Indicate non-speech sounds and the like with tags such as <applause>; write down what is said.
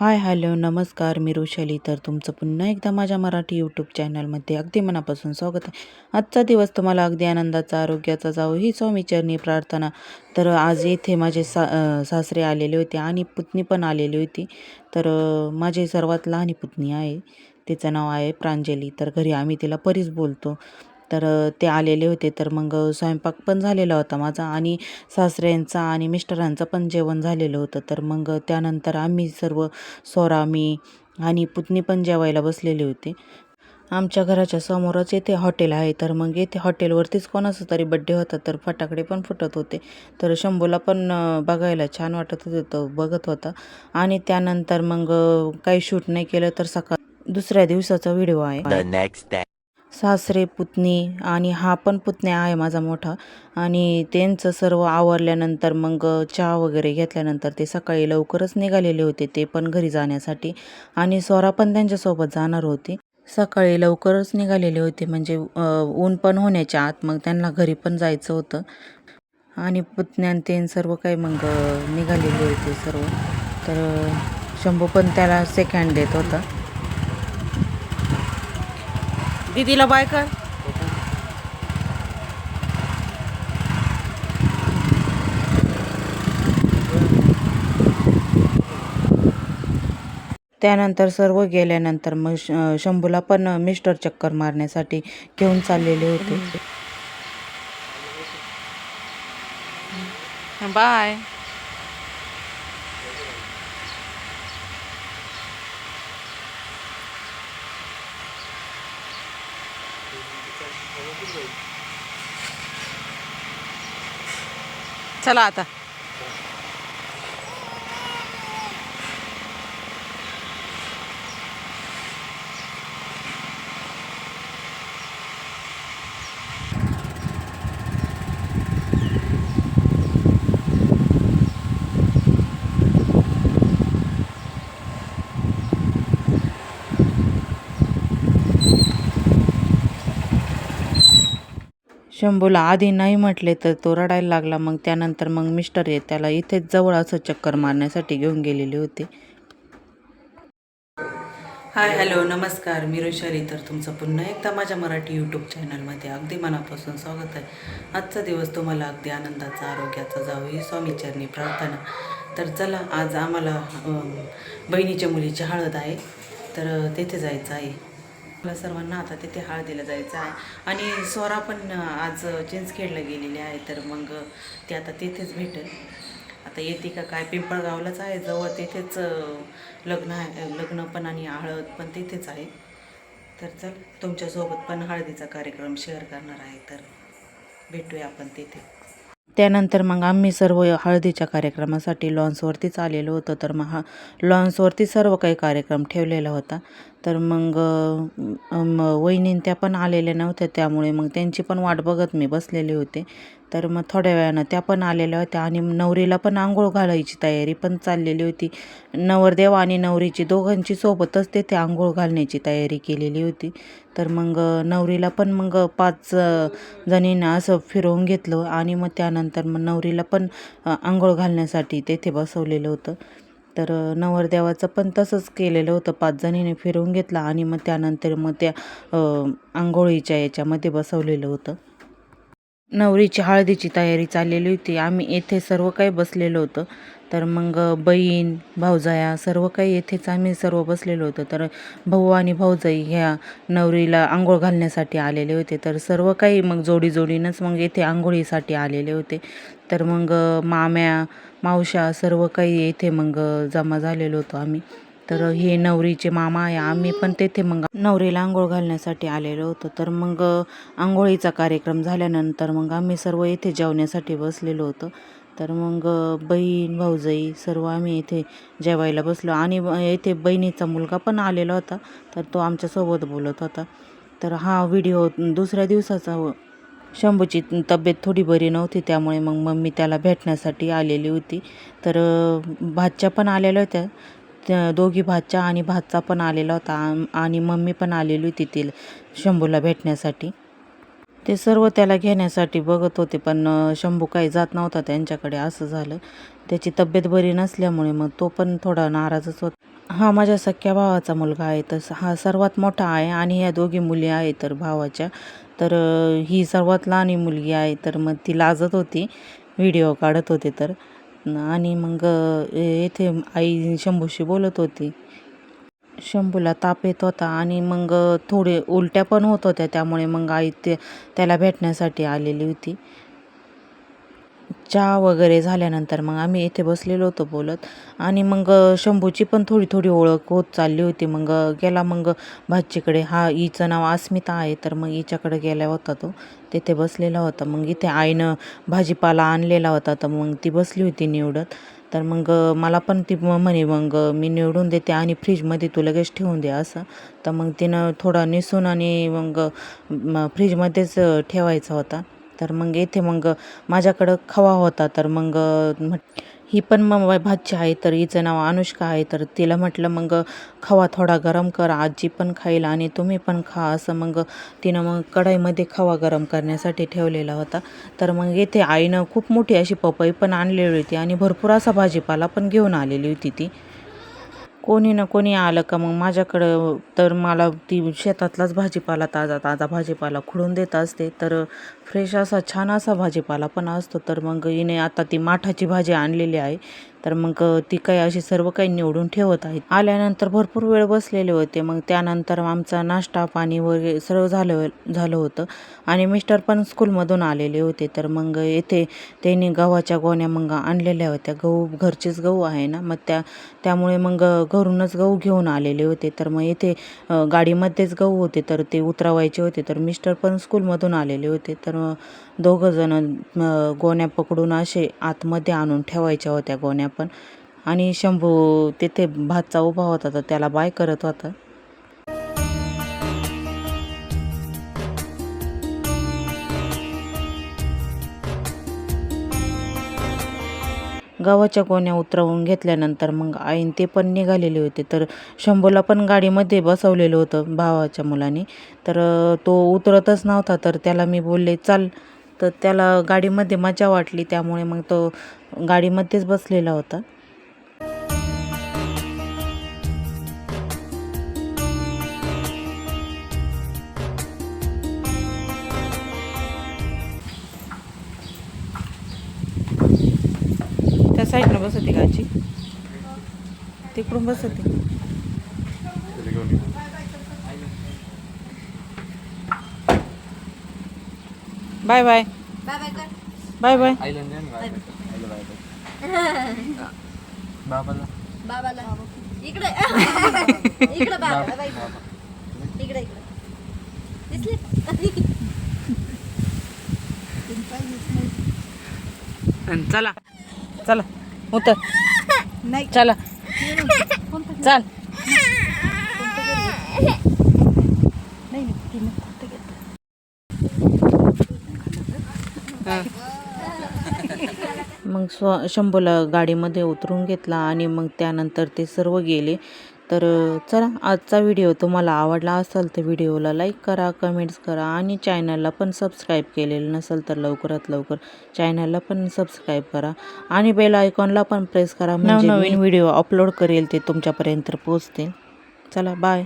Hi hello नमस्कार मी रुशाली. तर तुमचं पुन्हा एकदा माझ्या मराठी यूट्यूब चॅनलमध्ये अगदी मनापासून स्वागत आहे. आजचा दिवस तुम्हाला अगदी आनंदाचा आरोग्याचा जावो ही स्वामीचरणी प्रार्थना. तर आज येथे माझे सा सासरे आलेले होते आणि पुतणी पण आलेली होती. तर माझी सर्वात लहान पुतणी आहे. तिचं नाव आहे प्रांजली. तर घरी आम्ही तिला परीच बोलतो. तर ते आलेले होते. तर मग स्वयंपाक पण झालेला होता माझा आणि सासऱ्यांचा आणि मिस्टरांचं पण जेवण झालेलं होतं. तर मग त्यानंतर आम्ही सर्व सोरा मी आणि पुतणी पण जेवायला बसलेले होते. आमच्या घराच्या समोरच येथे हॉटेल आहे. तर मग येथे हॉटेलवरतीच कोणाचा तरी बड्डे होता. तर फटाकडे पण फुटत होते. तर शंभूला पण बघायला छान वाटत होते. तो बघत होता. आणि त्यानंतर मग काही शूट नाही केलं तर सकाळ दुसऱ्या दिवसाचा व्हिडिओ आहे. सासरे पुतणी आणि हा पण पुतण्या आहे माझा मोठा. आणि त्यांचं सर्व आवरल्यानंतर मग चहा वगैरे घेतल्यानंतर ते सकाळी लवकरच निघालेले होते ते पण घरी जाण्यासाठी. आणि स्वरा पण त्यांच्यासोबत जाणार होती. सकाळी लवकरच निघालेले होते म्हणजे ऊन पण होण्याच्या आत मग त्यांना घरी पण जायचं होतं. आणि पुतण्यान ते सर्व काही मग निघालेले होते सर्व. तर शंभू पण त्याला सेकंड देत होता. दीदीला बाय कर. त्यानंतर सर्व गेल्यानंतर मग शंभूला पण मिस्टर चक्कर मारण्यासाठी घेऊन चाललेले होते. बाय. चला आता. शंभूला आधी नाही म्हटले तर तो रडायला लागला. मग त्यानंतर मग मिस्टर हे त्याला इथेच जवळ असं चक्कर मारण्यासाठी घेऊन गेलेले होते. हाय हॅलो नमस्कार. मी वृषाली तर तुमचं पुन्हा एकदा माझ्या मराठी यूट्यूब चॅनलमध्ये अगदी मनापासून स्वागत आहे. आजचा दिवस तुम्हाला अगदी आनंदाचा आरोग्याचा जावं ही स्वामीचरणी प्रार्थना. तर चला आज आम्हाला बहिणीच्या मुलीची हळद आहे. तर तेथे जायचं आहे. आपल्या सर्वांना आता तिथे हळदीला जायचं आहे. आणि सोरा पण आज आज चिंचखेडला गेलेली आहे तर मग ते आता तिथेच भेटेल. आता येते का काय? पिंपळगावलाच आहे जवळ तिथेच लग्न आहे लग्न पण आणि हळद पण तिथेच आहे. तर चल तुमच्यासोबत पण हळदीचा कार्यक्रम शेअर करणार आहे तर भेटूया आपण तिथे. त्यानंतर मग आम्ही सर्व हळदीच्या कार्यक्रमासाठी लॉन्सवरतीच आलेलो होतो. तर मग हा लॉन्सवरती सर्व काही कार्यक्रम ठेवलेला होता. तर मग अम, वहिनी त्या पण आलेल्या नव्हत्या. त्यामुळे मग त्यांची पण वाट बघत मी बसलेले होते. तर मग थोड्या वेळानं त्या पण आलेल्या होत्या आणि नवरीला पण आंघोळ घालायची तयारी पण चाललेली होती. नवरदेव आणि नवरीची दोघांची सोबतच तेथे आंघोळ घालण्याची तयारी केलेली होती. तर मग नवरीला पण मग पाच जणींना असं फिरवून घेतलं आणि मग त्यानंतर मग नवरीला पण आंघोळ घालण्यासाठी तेथे बसवलेलं होतं. तर नवरदेवाचं पण तसंच केलेलं होतं. पाच जणीने फिरवून घेतलं आणि मग त्यानंतर मग त्या आंघोळीच्या याच्यामध्ये बसवलेलं होतं. नवरीची हळदीची तयारी चाललेली होती. आम्ही येथे सर्व काही बसलेलो होतं. तर मग बहीण भाऊजाया सर्व काही येथेच आम्ही सर्व बसलेलो होतो. तर भाऊ आणि भाऊजाई ह्या नवरीला आंघोळ घालण्यासाठी आलेले होते. तर सर्व काही मग जोडी जोडीनंच मग येथे आंघोळीसाठी आलेले होते. तर मग माम्या मावशा सर्व काही येथे मग जमा झालेलो होतो आम्ही. तर हे नवरीचे मामा आहे. आम्ही पण तेथे मग नवरीला आंघोळ घालण्यासाठी आलेलो होतो. तर मग आंघोळीचा कार्यक्रम झाल्यानंतर मग आम्ही सर्व येथे जेवण्यासाठी बसलेलो होतो. तर मग बहीण भाऊजाई सर्व आम्ही इथे जेवायला बसलो. आणि येथे बहिणीचा मुलगा पण आलेला होता. तर तो आमच्यासोबत बोलत होता. तर हा व्हिडिओ दुसऱ्या दिवसाचा शंभूची तब्येत थोडी बरी नव्हती. त्यामुळे मग मम्मी त्याला भेटण्यासाठी आलेली होती. तर भाच्या पण आलेल्या होत्या. त्या दोघी भाच्या आणि भाचा पण आलेला होता. आणि मम्मी पण आलेली होती ती शंभूला भेटण्यासाठी. ते सर्व त्याला घेण्यासाठी बघत होते पण शंभू काही जात नव्हता त्यांच्याकडे असं झालं. त्याची तब्येत बरी नसल्यामुळे मग तो पण थोडा नाराजच होता. हा माझ्या सख्या भावाचा मुलगा आहे तर हा सर्वात मोठा आहे आणि ह्या दोघी मुली आहे तर भावाच्या. तर ही सर्वात लहान मुलगी आहे तर मग ती लाजत होती. व्हिडिओ काढत होते तर. आणि मग येथे आई शंभूशी बोलत होती. शंभूला ताप येत होता आणि मग थोडे उलट्या पण होत होत्या. त्यामुळे मग आई ते त्याला भेटण्यासाठी आलेली होती. चहा वगैरे झाल्यानंतर मग आम्ही इथे बसलेलो होतो बोलत. आणि मग शंभूची पण थोडी थोडी ओळख होत चालली होती. मग गेला मग भाजीकडे हा हिचं नाव अस्मिता आहे. तर मग हिच्याकडे गेला होता तो. तिथे बसलेला होता. मग इथे आईनं भाजीपाला आणलेला होता. तर मग ती बसली होती निवडत. तर मग मला पण ती म्हणे मग मी निवडून देते आणि फ्रीजमध्ये तू लगेच ठेवून दे असं. तर मग तिनं थोडा निसून आणि मग फ्रीजमध्येच ठेवायचा होता. तर मग येथे मग माझ्याकडं खवा होता तर मग म्हट ही पण मग भाजी आहे तर हिचं नाव अनुष्का आहे तर तिला म्हटलं मग खवा थोडा गरम कर आजी पण खाईल आणि तुम्ही पण खा असं मग तिनं मग कढाईमध्ये खवा गरम करण्यासाठी ठेवलेला होता. तर मग येथे आईनं खूप मोठी अशी पपई पण आणलेली होती आणि भरपूर असा भाजीपाला पण घेऊन आलेली होती ती. कोणी ना कोणी आलं का मग माझ्याकडं तर मला ती शेतातलाच भाजीपाला ताजा ताजा भाजीपाला खुडून देत असते तर फ्रेश असा छान असा भाजीपाला पण असतो. तर मग हिने आता ती माठाची भाजी आणलेली आहे. तर मग ती काही अशी सर्व काही निवडून ठेवत आहेत. आल्यानंतर भरपूर वेळ बसलेले होते. मग त्यानंतर आमचा नाश्ता पाणी वगैरे सर्व झालं झालं होतं. आणि मिस्टर पण स्कूलमधून आलेले होते. तर मग येथे त्यांनी गव्हाच्या गोण्या मग आणलेल्या होत्या. गहू घरचेच गहू आहे ना? मग त्या त्यामुळे मग घरूनच गहू घेऊन आलेले होते. तर मग येथे गाडीमध्येच गहू होते. तर ते उतरवायचे होते. तर मिस्टर पण स्कूलमधून आलेले होते. तर दोघंजण गोण्या पकडून असे आतमध्ये आणून ठेवायच्या होत्या गोण्या. पण. आणि शंभू तिथे भातचा उभा होता तर त्याला बाय करत होता. गावाच्या कोण्या उतरवून घेतल्यानंतर मग आईन ते पण निघालेले होते. तर शंभूला पण गाडीमध्ये बसवलेलं होतं भावाच्या मुलाने. तर तो उतरतच नव्हता. तर त्याला मी बोलले चाल तर त्याला गाडीमध्ये मजा वाटली त्यामुळे मग तो गाडीमध्येच बसलेला होता. त्या साईडनं बसते गाची तिकडून बसते. Bye bye. Bye bye. बाबाला. बाबाला. इकडे. <laughs> इकडे बाबा. बाई. इकडे इकडे. दिसले? चला. चला. उतर. नाही. चला. चाल नाही तिने फक्त घेतलं. मग स्व शंभूला गाडीमध्ये उतरून घेतला आणि मग त्यानंतर ते सर्व गेले. तर चला आजचा व्हिडिओ तुम्हाला आवडला असेल तर व्हिडिओला लाईक करा कमेंट्स करा आणि चॅनलला पण सबस्क्राईब केलेलं नसेल तर लवकरात लवकर चॅनलला पण सबस्क्राईब करा आणि बेल आयकॉनला पण प्रेस करा. म्हणजे नवीन व्हिडिओ अपलोड करेल ते तुमच्यापर्यंत पोचतील चला बाय.